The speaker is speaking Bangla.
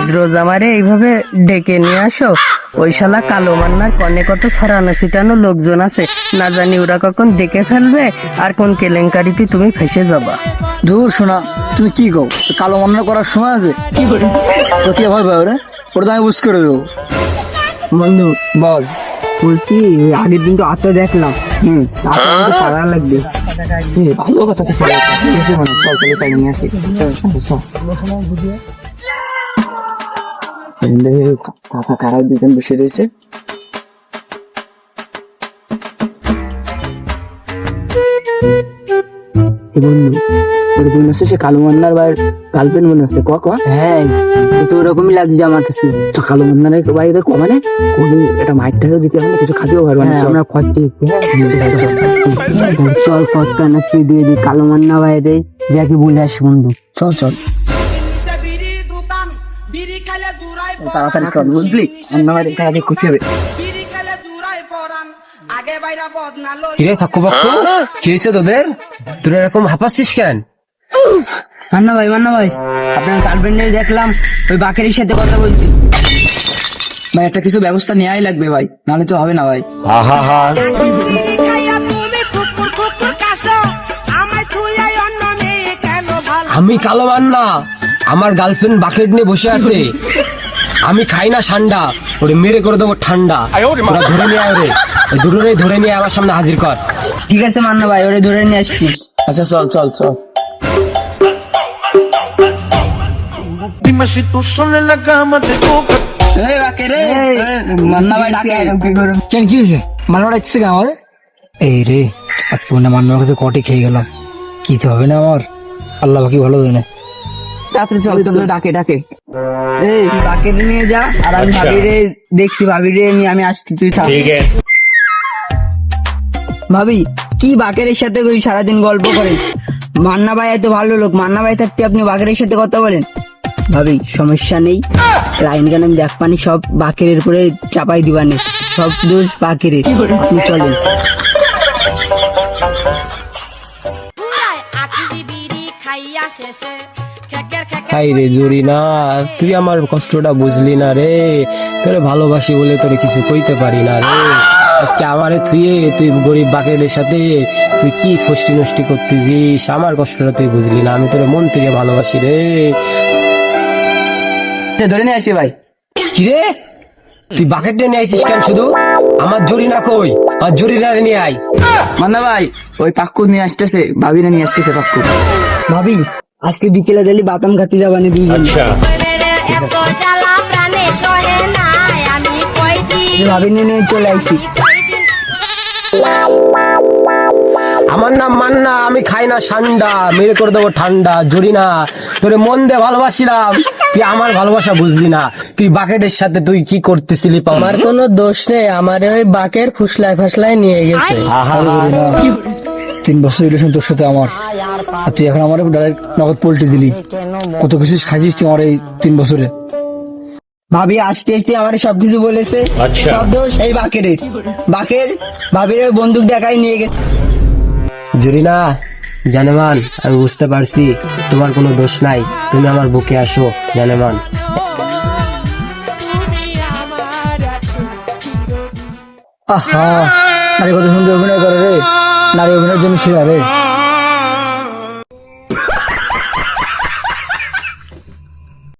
রোজ রোজ আমারে এইভাবে ডেকে নিয়ে আসো। ওই শালা কালো মান্নার কনে কত ছড়ানো ছিটানো লোকজন আছে। না জানি ওরা কখন দেখে ফেলবে আর কোন কেলেঙ্কারিতে তুমি ফেসে যাবা। দূর শোনা তুমি কি কও? কালো মন্না করার সময় আছে? কি করে? তো কি ভয় পায় ওরা ওটা তো আমি বুঝ করে দেবো বন্ধু বল। বলছি আগের দিন তো আত্মা দেখলাম। হুম। পাড়া লাগবে। ভালো কথা কিছু মানে চল তাই নিয়ে আসি। চল। কাকা কারা দুজন বসে রয়েছে? বন্ধু ওর জন্য হচ্ছে সে কালো মান্নার ভাইয়ের গার্লফ্রেন্ড মনে হচ্ছে ক ক? হ্যাঁ তো ওরকমই লাগছে আমার কাছে। তো কালো মান্নার বাইরে ক মানে? কোন এটা মাইকটারও দিতে হবে কিছু খাতেও পারবে না হ্যাঁ, আমরা খরচে চল খরচা না তুই দিয়ে দি কালো মান্না বাইরে যাকে বলে আসি বন্ধু চল চল। তাড়াতাড়ি চল বুঝলি? অন্য বাইরে এখানে করতে হবে। বিড়ি খেলে জুড়াই পরান আগে বাইরা বদনা কিরে বাক্কু কি হয়েছে তোদের? তোরা এরকম হাঁপাচ্ছিস কেন? মান্না ভাই মান্না ভাই আপনার দেখলাম ওই বাকের সাথে কথা বলতে। ভাই একটা কিছু ব্যবস্থা নেওয়াই লাগবে ভাই নাহলে তো হবে না ভাই। আমি কালো মান্না। আমার গার্লফ্রেন্ড বাকেট নিয়ে বসে আছে। আমি খাই না ঠান্ডা ওরে মেরে করে দেবো ঠান্ডা। ধরে নিয়ে আয় রে দুটোরে ধরে নিয়ে আমার সামনে হাজির কর। ঠিক আছে মান্না ভাই ওরে ধরে নিয়ে আসছি। আচ্ছা চল চল চল। Dime si tú sola en la cama te toca. এই। বাকে রে মান্না ভাই ডাকে। কেন কি হয়েছে? মান্না ডাকছে কেন আমার এই রে আজকে মনে মান্নার কাছে কটে খেয়ে গেলাম। কিছু হবে না আমার। আল্লাহ বাকি ভালো জানে। তাড়াতাড়ি চল চল ডাকে ডাকে। এই বাকের নিয়ে যা আর আমি ভাবিরে দেখছি ভাবিরে নিয়ে আমি আসছি তুই থাক। ভাবি কি বাকের সাথে ওই সারাদিন গল্প করেন মান্না ভাই এত ভালো লোক মান্না ভাই থাকতে আপনি বাকের সাথে কথা বলেন? ভাবি সমস্যা নেই। লাইন গান আমি দেখ পানি সব বাকের উপরে চাপাই দিবানি। সব দোষ বাকের। আপনি চলেন। শেষে। হাই রে জুরি না তুই আমার কষ্টটা বুঝলি না রে। তোরে ভালোবাসি বলে তোরে কিছু কইতে পারি না রে। আজকে আমারে থুয়ে তুই গরিব বাকেদের সাথে তুই কি ফষ্টি নষ্টি করতেছিস? আমার কষ্টটা তুই বুঝলি না আমি তোরে মন থেকে ভালোবাসি রে। ধরে নিয়ে আসি ভাই। কি রে? তুই বাকেট নিয়ে আইছিস কেন শুধু? আমার জরি না কই? আমার জরি না নিয়ে আয়। মান্না ভাই ওই পাক্কু নিয়ে আসতেছে ভাবি না নিয়ে আসতেছে পাক্কু। ভাবি আজকে বিকেলে দিলি বাতাম ঘাটি যাবানি দুইজন এত জ্বালা প্রাণে সহে নাই আমি কয়দিন ভাবি নিয়ে চলে আসছি। আমার নাম মান্না আমি খাই না ঠান্ডা মেরে করে দেবো ঠান্ডা জরি না। তোরে মন দিয়ে ভালোবাসিলাম তুই আমার ভালোবাসা বুঝলি না। তুই বাকেটের সাথে তুই কি করতেছিলি আমার কোনো দোষ নেই আমার ওই বাকের ফুসলায় ফাসলায় নিয়ে গেছে। তিন বছর রিলেশন তোর সাথে আমার। আর তুই এখন আমার ডাইরেক্ট নগদ পোল্টে দিলি। কত কিছু খাইছিস তুই আমার এই তিন বছরে। ভাবি আসতে আসতে আমার সবকিছু বলেছে। সব দোষ এই বাকের বাকের ভাবির বন্দুক দেখাই নিয়ে গেছে। জরি না জানেমান আমি বুঝতে পারছি তোমার কোনো দোষ নাই। তুমি আমার বুকে আসো জানেমান। আহা নারী কত সুন্দর অভিনয় করে রে। নারী অভিনয়ের জন্য সেরা রে।